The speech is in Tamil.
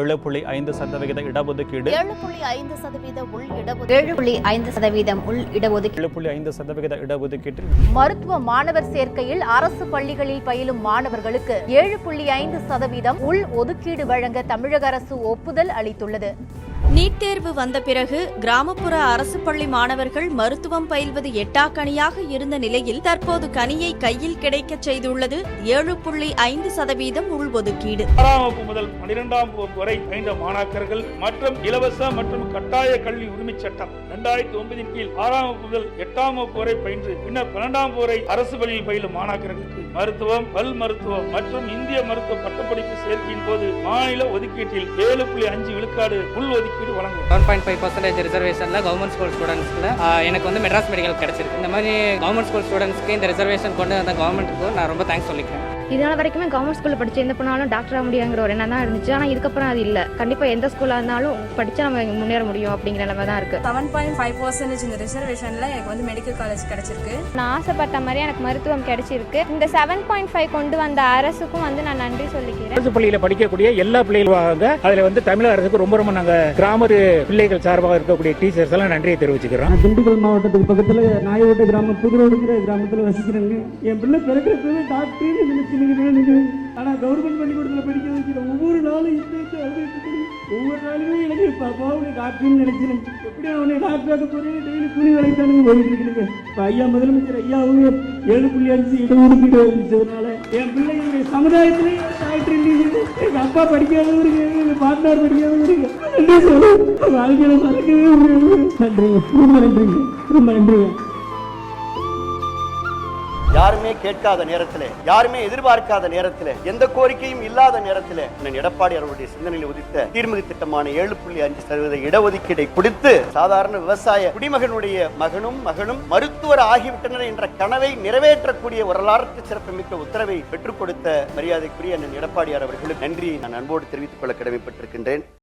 ஏழு புள்ளி ஐந்து சதவிகித இடஒதுக்கீடு. ஏழு புள்ளி ஐந்து சதவீத உள் இடஒதுக்கீடு. ஏழு புள்ளி ஐந்து சதவீதம் உள் இடஒதுக்கீடு. ஏழு புள்ளி ஐந்து சதவிகித இடஒதுக்கீட்டில் மருத்துவ மாணவர் சேர்க்கையில் அரசு பள்ளிகளில் பயிலும் மாணவர்களுக்கு ஏழு புள்ளி ஐந்து சதவீதம் உள் ஒதுக்கீடு வழங்க தமிழக அரசு ஒப்புதல் அளித்துள்ளது. நீட் தேர்வு வந்த பிறகு கிராமப்புற அரசு பள்ளி மாணவர்கள் மருத்துவம் பயில்வது எட்டாக்கணியாக இருந்த நிலையில் தற்போது கனியை கையில் கிடைக்கச் செய்துள்ளது ஏழு புள்ளி ஐந்து சதவீதம் உள்ஒதுக்கீடு. ஆறாம் வகுப்பு முதல் பனிரெண்டாம் வகுப்பு வரை பயின்ற மாணாக்கர்கள் மற்றும் இலவச மற்றும் கட்டாய கல்வி உரிமைச் சட்டம் இரண்டாயிரத்தி ஒன்பதின் கீழ் ஆறாம் வகுப்பு முதல் எட்டாம் வகுப்பு வரை பயின்று பின்னர் பன்னெண்டாம் வகுப்பு வரை அரசு பள்ளியில் பயிலும் மாணாக்கர்களுக்கு மருத்துவம் பல் மருத்துவம் மற்றும் இந்திய மருத்துவ பட்டப்படிப்பு சேர்க்கையின் போது மாநில ஒதுக்கீட்டில் ஏழு புள்ளி அஞ்சு விழுக்காடு உள் ஒதுக்கீடு வழங்கும். ஒன் பாயிண்ட் ஃபைவ் பர்சன்டேஜ் ரிசர்வேஷனில் கவர்மெண்ட் ஸ்கூல் ஸ்டூடெண்ட்ஸில் எனக்கு வந்து மெட்ராஸ் மெடிக்கல் கிடச்சிருக்கு. இந்த மாதிரி கவர்மெண்ட் ஸ்கூல் ஸ்டூடெண்ட்ஸ்க்கு இந்த ரிசர்வேஷன் கொண்டு வந்த கவர்மெண்ட்டுக்கு நான் ரொம்ப தேங்க்ஸ் சொல்லிக்கிறேன். இதனால் வரைக்குமே கவர்மெண்ட் ஸ்கூலில் படிச்சு எந்த பொண்ணாலும் டாக்டர் ஆக முடியாங்கிற ஒரு எண்ணம் தான் இருந்துச்சு. ஆனால் இதுக்கப்புறம் அது இல்லை. கண்டிப்பாக எந்த ஸ்கூலாக இருந்தாலும் படித்தா நம்ம முன்னேற முடியும் அப்படிங்கிற நிலைமை தான் இருக்குது செவன் பாயிண்ட் ஃபைவ் பர்சன்டேஜ் இந்த ரிசர்வேஷனில் எனக்கு வந்து மெடிக்கல் காலேஜ் கிடைச்சிருக்கு. நான் ஆசைப்பட்ட மாதிரி எனக்கு மருத்துவம் கிடைச்சிருக்கு. இந்த செவன் பாயிண்ட் ஃபைவ் கொண்டு வந்த அரசுக்கும் வந்து நான் நன்றி சொல்லிக்கிறேன். அரசு பள்ளியில படிக்கக்கூடிய எல்லா பிள்ளைகளும் அதுல வந்து தமிழக அரசுக்கு ரொம்ப ரொம்ப நாங்க கிராம பிள்ளைகள் சார்பாக இருக்கக்கூடிய டீச்சர்ஸ் எல்லாம் நன்றியை தெரிவிச்சுக்கிறோம். நான் திண்டுக்கல் மாவட்டத்துக்கு பக்கத்தில் நாயோட்ட கிராமம் புதுரோடுங்கிற கிராமத்தில் வசிக்கிறேங்க. என் பிள்ளை டாக்டர்னு நினைச்சுன்னு ஆனால் கவர்மெண்ட் பள்ளிக்கூடத்தில் படிக்க வைக்கிற ஒவ்வொரு நாளும் அழுதுட்டு ஒவ்வொரு நாளுமே எனக்கு இப்போ டாக்டர்னு நினைக்கிறேன். எப்படி அவனை போறேன் டெய்லி கூலி வேலைக்கு போயிட்டு இருக்குதுங்க இப்போ ஐயா முதலமைச்சர் ஐயா அவங்க ஏழு புள்ளி அஞ்சு இடஒதுக்கீடு அறிவிச்சதுனால என் பிள்ளை சமுதாயத்திலே டாக்டர் இல்லைங்க எங்கள் அப்பா படிக்காதவருங்க எங்கள் பாட்னார் படிக்காதவருங்க நன்றி மறக்கவே நன்றிங்க ரொம்ப நன்றிங்க. ரொம்ப நன்றிங்க. யாருமே கேட்காத நேரத்தில் யாருமே எதிர்பார்க்காத நேரத்தில் எந்த கோரிக்கையும் இல்லாத நேரத்தில் எடப்பாடி அவருடைய சிந்தனையில் உதித்த தீர்மிகு திட்டமான ஏழு புள்ளி அஞ்சு சதவீத இடஒதுக்கீடை கொடுத்து சாதாரண விவசாய குடிமகனுடைய மகனும் மகளும் மருத்துவர் ஆகிவிட்டனர் என்ற கனவை நிறைவேற்றக்கூடிய வரலாற்று சிறப்புமிக்க உத்தரவை பெற்றுக் கொடுத்த மரியாதைக்குரிய அண்ணன் எடப்பாடியார் அவர்களுக்கு நன்றி. நான் அன்போடு தெரிவித்துக் கொள்ள கடமைப்பட்டிருக்கின்றேன்.